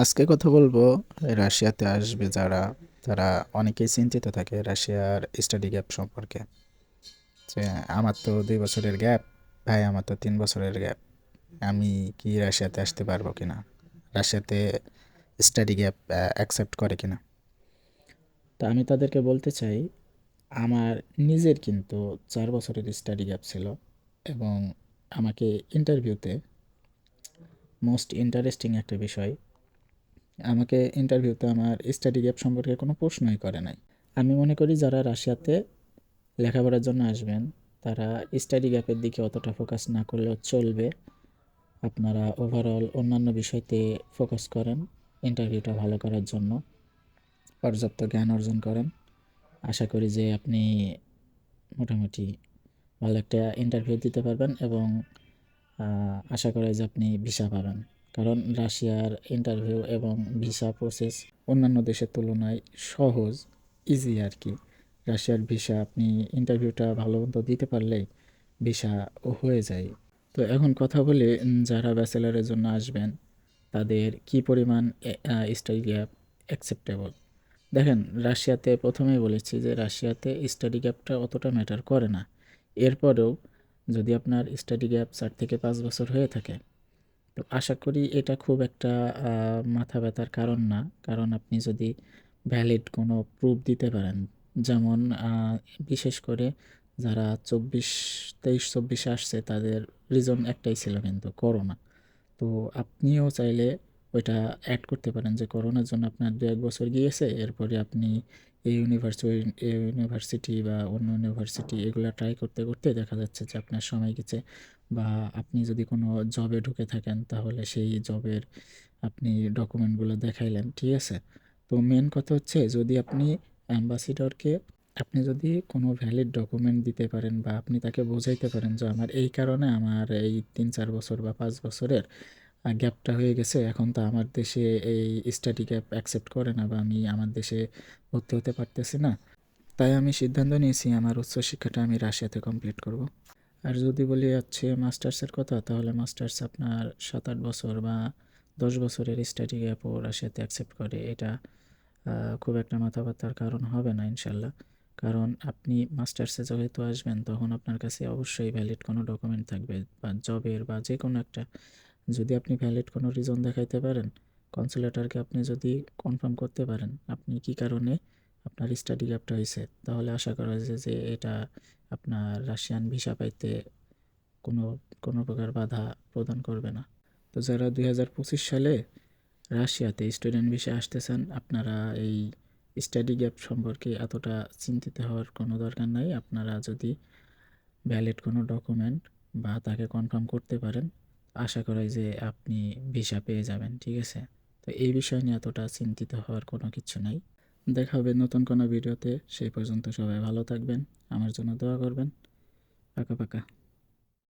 আজকে কথা বলব রাশিয়াতে আসবে যারা, তারা অনেকেই চিন্তিত থাকে রাশিয়ার স্টাডি গ্যাপ সম্পর্কে। যে আমার তো দুই বছরের গ্যাপ ভাই আমার তো তিন বছরের গ্যাপ আমি কি রাশিয়াতে আসতে পারব কি না রাশিয়াতে স্টাডি গ্যাপ অ্যাকসেপ্ট করে কি না তো আমি তাদেরকে বলতে চাই, আমার নিজের কিন্তু চার বছরের স্টাডি গ্যাপ ছিল এবং আমাকে ইন্টারভিউতে মোস্ট ইন্টারেস্টিং একটা বিষয় আমাকে ইন্টারভিউতে আমার স্টাডি গ্যাপ সম্পর্কে কোনো প্রশ্নই করে নাই। আমি মনে করি যারা রাশিয়াতে লেখাপড়ার জন্য আসবেন, তারা স্টাডি গ্যাপের দিকে অতটা ফোকাস না করলেও চলবে। আপনারা ওভারঅল অন্যান্য বিষয়তে ফোকাস করেন ইন্টারভিউটা ভালো করার জন্য, পর্যাপ্ত জ্ঞান অর্জন করেন। আশা করি যে আপনি মোটামুটি ভালো একটা ইন্টারভিউ দিতে পারবেন এবং আশা করা যে আপনি ভিসা পাবেন। কারণ রাশিয়ার ইন্টারভিউ এবং ভিসা প্রসেস অন্যান্য দেশের তুলনায় সহজ ইজি আর কি। রাশিয়ার ভিসা আপনি ইন্টারভিউটা ভালো মতো দিতে পারলেই ভিসা হয়ে যায়। তো এখন কথা বলি যারা ব্যাচেলারের জন্য আসবেন, তাদের কি পরিমাণ স্টাডি গ্যাপ অ্যাকসেপ্টেবল দেখেন, রাশিয়াতে প্রথমেই বলেছি যে রাশিয়াতে স্টাডি গ্যাপটা অতটা ম্যাটার করে না। এরপরেও যদি আপনার স্টাডি গ্যাপ চার থেকে পাঁচ বছর হয়ে থাকে তো আশা করি এটা খুব একটা মাথা ব্যথার কারণ না। কারণ আপনি যদি ভ্যালিড কোনো প্রুফ দিতে পারেন, যেমন বিশেষ করে যারা চব্বিশ, তেইশ, চব্বিশে আসছে, তাদের রিজন একটাই ছিল কিন্তু করোনা তো আপনিও চাইলে ওইটা অ্যাড করতে পারেন যে করোনার জন্য আপনার দু এক বছর গিয়েছে, এরপরে আপনি এই ইউনিভার্সিটি ইউনিভার্সিটি বা অন্য ইউনিভার্সিটি এগুলো ট্রাই করতে করতে দেখা যাচ্ছে যে আপনার সময় গেছে বা আপনি যদি কোনো জবে ঢুকে থাকেন তাহলে সেই জবের আপনি ডকুমেন্টগুলো দেখাইলেন, ঠিক আছে? তো মেন কথা হচ্ছে যদি আপনি অ্যাম্বাসিডরকে আপনি যদি কোনো ভ্যালিড ডকুমেন্ট দিতে পারেন বা আপনি তাকে বোঝাইতে পারেন যে আমার এই কারণে আমার এই তিন চার বছর বা পাঁচ বছরের গ্যাপটা হয়ে গেছে। এখন তো আমার দেশে এই স্টাডি গ্যাপ অ্যাকসেপ্ট করে না বা আমি আমার দেশে ভর্তি হতে পারতেছি না। তাই আমি সিদ্ধান্ত নিয়েছি আমার উচ্চশিক্ষাটা আমি রাশিয়াতে কমপ্লিট করব। আর যদি বলি হচ্ছে মাস্টার্সের কথা, তাহলে মাস্টার্স আপনার সাত আট বছর বা দশ বছরের স্টাডি গ্যাপও রাশিয়াতে অ্যাকসেপ্ট করে। এটা খুব একটা মাথা ব্যথার কারণ হবে না ইনশাল্লাহ। কারণ আপনি মাস্টার্সে যেহেতু আসবেন, তখন আপনার কাছে অবশ্যই ভ্যালিড কোনো ডকুমেন্ট থাকবে বা জবের বা যে কোনো একটা যদি আপনি ভ্যালিড কোনো রিজন দেখাইতে পারেন কনসুলেটরকে আপনি যদি কনফার্ম করতে পারেন, আপনি কি কারণে আপনার স্টাডি গ্যাপটা হয়েছে তাহলে আশা করা যায় যে এটা আপনার রাশিয়ান ভিসা পাইতে কোনো কোনো প্রকার বাধা প্রদান করবে না। তো যারা দুই হাজার পঁচিশ সালে রাশিয়াতে স্টুডেন্ট ভিসা আসতেছেন, আপনারা এই স্টাডি গ্যাপ সম্পর্কে এতটা চিন্তিত হওয়ার কোনো দরকার নাই। আপনারা যদি ভ্যালিড কোনো ডকুমেন্ট বা তাকে কনফার্ম করতে পারেন আশা করাই যে আপনি ভিসা পেয়ে যাবেন, ঠিক আছে? তো এই বিষয় নিয়ে এতটা চিন্তিত হওয়ার কোনো কিছু নাই। দেখা হবে নতুন কোনো ভিডিওতে। সেই পর্যন্ত সবাই ভালো থাকবেন, আমার জন্য দোয়া করবেন। পাকা পাকা।